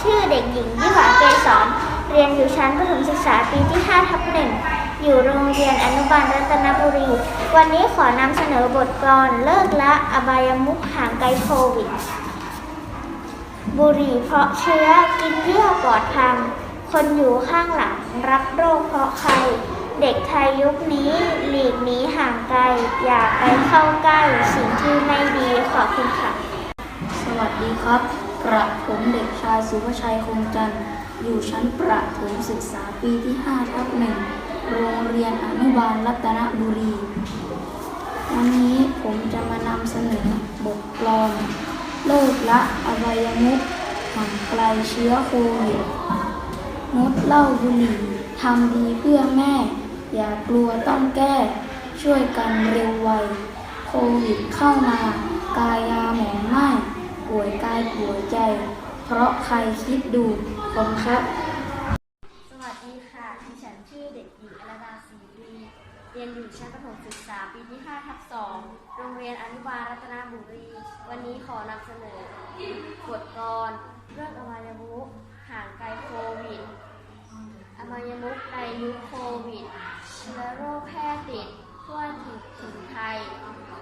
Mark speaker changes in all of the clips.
Speaker 1: ชื่อเด็กหญิงยี่หวาเกษรเรียนอยู่ชั้นประถมศึกษาปีที่5ทับหนึ่งอยู่โรงเรียนอนุบาลรัตนบุรี วันนี้ขอนำเสนอบทกลอนเลิกละอบายมุขห่างไกลโควิด บุหรี่เพราะเชื้อกินเยื่อปอดพัง คนอยู่ข้างหลังรับโรคเพราะใคร เด็กไทยยุคนี้หลีกหนีห่างไกล อย่าไปเข้าใกล้สิ่งที่ไม่ดีขอบคุณค่ะ
Speaker 2: สวัสดีครับ ระผมเด็กชายสุภชัยคงจันทร์อยู่ชั้นประถมศึกษาปีที่5ทับหนึ่งโรงเรียนอนุบาลรัตนบุรี วันนี้ผมจะมานำเสนอบทกลอนเลิกละอบายมุขห่างไกลเชื้อโควิดงดเหล้าบุหรี่ทำดีเพื่อแม่ อย่ากลัวต้องแก้ ช่วยกันเร็วไว โควิดเข้ามากายยาหมองไหม้ ป่วยกายป่วยใจ เพราะใครคิดดูคนครับ
Speaker 3: สวัสดีค่ะ ดิฉันชื่อเด็กหญิงอรดาศรีรีเรียนอยู่ชั้นประถมศึกษาปีที่5ทับ2โรงเรียนอนุบาลรัตนบุรี วันนี้ขอนำเสนอบทกลอนเรื่องอวัยมุขห่างไกลโควิดอวัยมุขในยุคโควิด เชื้อโรคแพร่ติดทั่วถึงถึงไทย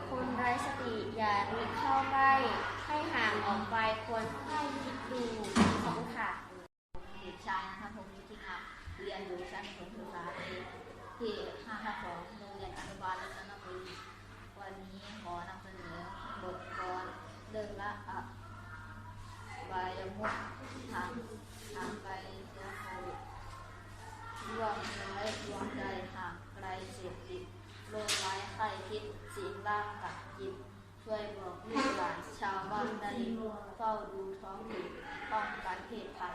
Speaker 3: คนไร้สติอย่าริ เข้าใกล้ให้ห่างออกไปควรให้คิดดูขอบคุณค่ะ
Speaker 4: เด็กชายนะครับผมนิติครับเรียนอยู่ชั้นประถมศึกษาปีที่5ทับ2โรงเรียนอนุบาลรัตนบุรีวันนี้ขอนำเสนอบทกลอนเรื่องละอะบายมุขทางทางไกลเชื้อโควิดร่วงร้ายดวงใจห่างไกลเสพติดโรคร้ายไข้คิดสิ่งร่างกับจิต ยบอกลูกหลานชาวบ้านได้เฝ้าดูท้องถิ่นป้องกันเพศภัย